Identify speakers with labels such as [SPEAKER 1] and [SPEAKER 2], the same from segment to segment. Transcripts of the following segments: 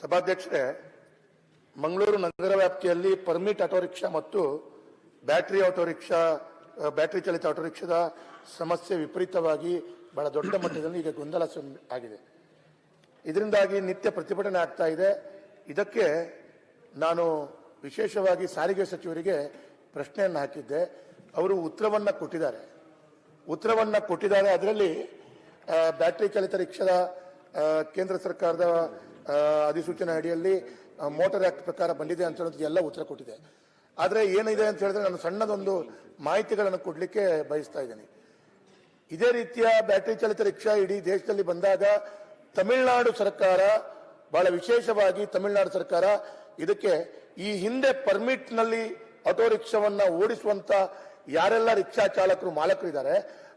[SPEAKER 1] ಸಭಾಧ್ಯಕ್ಷರೇ, ಮಂಗಳೂರು ನಗರ ವ್ಯಾಪ್ತಿಯಲ್ಲಿ ಪರ್ಮಿಟ್ ಆಟೋ ರಿಕ್ಷಾ ಮತ್ತು ಬ್ಯಾಟರಿ ಆಟೋ ರಿಕ್ಷಾ ಬ್ಯಾಟ್ರಿ ಚಾಲಿತ ಆಟೋ ರಿಕ್ಷಾದ ಸಮಸ್ಯೆ ವಿಪರೀತವಾಗಿ ಬಹಳ ದೊಡ್ಡ ಮಟ್ಟದಲ್ಲಿ ಈಗ ಗೊಂದಲ ಆಗಿದೆ. ಇದರಿಂದಾಗಿ ನಿತ್ಯ ಪ್ರತಿಭಟನೆ ಆಗ್ತಾ ಇದೆ. ಇದಕ್ಕೆ ನಾನು ವಿಶೇಷವಾಗಿ ಸಾರಿಗೆ ಸಚಿವರಿಗೆ ಪ್ರಶ್ನೆಯನ್ನು ಹಾಕಿದ್ದೆ. ಅವರು ಉತ್ತರವನ್ನು ಕೊಟ್ಟಿದ್ದಾರೆ. ಉತ್ತರವನ್ನು ಕೊಟ್ಟಿದ್ದಾರೆ. ಅದರಲ್ಲಿ ಬ್ಯಾಟರಿ ಚಾಲಿತ ರಿಕ್ಷಾದ ಕೇಂದ್ರ ಸರ್ಕಾರದ ಅಧಿಸೂಚನೆ ಅಡಿಯಲ್ಲಿ ಮೋಟರ್ ಆಕ್ಟ್ ಪ್ರಕಾರ ಬಂದಿದೆ ಅಂತ ಹೇಳೋದು ಎಲ್ಲ ಉತ್ತರ ಕೊಟ್ಟಿದೆ. ಆದರೆ ಏನಿದೆ ಅಂತ ಹೇಳಿದ್ರೆ ನಾನು ಸಣ್ಣದೊಂದು ಮಾಹಿತಿಗಳನ್ನು ಕೊಡಲಿಕ್ಕೆ ಬಯಸ್ತಾ ಇದ್ದೀನಿ. ಇದೇ ರೀತಿಯ ಬ್ಯಾಟರಿ ಚಾಲಿತ ರಿಕ್ಷಾ ಇಡೀ ದೇಶದಲ್ಲಿ ಬಂದಾಗ ತಮಿಳುನಾಡು ಸರ್ಕಾರ, ಬಹಳ ವಿಶೇಷವಾಗಿ ತಮಿಳುನಾಡು ಸರ್ಕಾರ ಇದಕ್ಕೆ ಈ ಹಿಂದೆ ಪರ್ಮಿಟ್ನಲ್ಲಿ ಆಟೋ ರಿಕ್ಷಾವನ್ನು ಓಡಿಸುವಂತ ಯಾರೆಲ್ಲ ರಿಕ್ಷಾ ಚಾಲಕರು, ಮಾಲಕರಿದ್ದಾರೆ,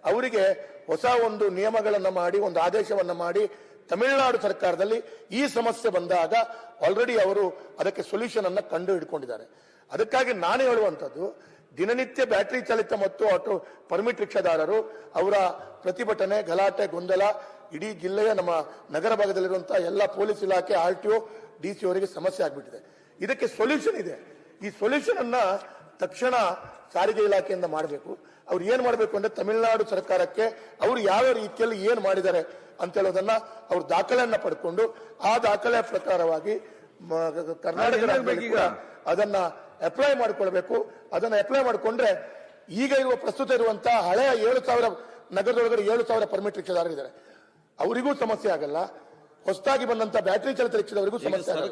[SPEAKER 1] ಅವರಿಗೆ ಹೊಸ ಒಂದು ನಿಯಮಗಳನ್ನು ಮಾಡಿ, ಒಂದು ಆದೇಶವನ್ನ ಮಾಡಿ ತಮಿಳುನಾಡು ಸರ್ಕಾರದಲ್ಲಿ ಈ ಸಮಸ್ಯೆ ಬಂದಾಗ ಆಲ್ರೆಡಿ ಅವರು ಅದಕ್ಕೆ ಸೊಲ್ಯೂಷನ್ ಅನ್ನ ಕಂಡು ಹಿಡ್ಕೊಂಡಿದ್ದಾರೆ. ಅದಕ್ಕಾಗಿ ನಾನು ಹೇಳುವಂತದ್ದು ದಿನನಿತ್ಯ ಬ್ಯಾಟರಿ ಚಾಲಿತ ಮತ್ತು ಆಟೋ ಪರ್ಮಿಟ್ ರಿಕ್ಷಾದಾರರು ಅವರ ಪ್ರತಿಭಟನೆ, ಗಲಾಟೆ, ಗೊಂದಲ ಇಡೀ ಜಿಲ್ಲೆಯ ನಮ್ಮ ನಗರ ಭಾಗದಲ್ಲಿರುವಂತಹ ಎಲ್ಲ ಪೊಲೀಸ್ ಇಲಾಖೆ, R T O, D C ಅವರಿಗೆ ಸಮಸ್ಯೆ ಆಗ್ಬಿಟ್ಟಿದೆ. ಇದಕ್ಕೆ ಸೊಲ್ಯೂಷನ್ ಇದೆ. ಈ ಸೊಲ್ಯೂಷನ್ ಅನ್ನ ತಕ್ಷಣ ಸಾರಿಗೆ ಇಲಾಖೆಯಿಂದ ಮಾಡಬೇಕು. ಅವ್ರು ಏನ್ ಮಾಡಬೇಕು ಅಂದ್ರೆ ತಮಿಳುನಾಡು ಸರ್ಕಾರಕ್ಕೆ ಅವರು ಯಾವ ರೀತಿಯಲ್ಲಿ ಏನ್ ಮಾಡಿದ್ದಾರೆ ಅಂತ ಹೇಳೋದನ್ನ ಅವ್ರು ದಾಖಲೆಯನ್ನ ಪಡ್ಕೊಂಡು ಆ ದಾಖಲೆ ಪ್ರಕಾರವಾಗಿ ಕರ್ನಾಟಕ
[SPEAKER 2] ಈಗ?
[SPEAKER 1] ಅದನ್ನ ಅಪ್ಲೈ ಮಾಡಿಕೊಳ್ಬೇಕು. ಅದನ್ನ ಅಪ್ಲೈ ಮಾಡಿಕೊಂಡ್ರೆ ಈಗ ಇರುವ ಪ್ರಸ್ತುತ ಇರುವಂತಹ ಹಳೆಯ ಏಳು ಸಾವಿರ ನಗರದೊಳಗಡೆ ಏಳು ಸಾವಿರ ಪರ್ಮಿಟ್ ರಿಕ್ಷಾದಾರರಿದ್ದಾರೆ ಅವರಿಗೂ ಸಮಸ್ಯೆ ಆಗಲ್ಲ. ಹೊಸದಾಗಿ ಬಂದಂತ ಬ್ಯಾಟರಿ ಚಲಿತ ರಿಕ್ಷಾದವರಿಗೂ ಸಮಸ್ಯೆ ಆಗಲ್ಲ.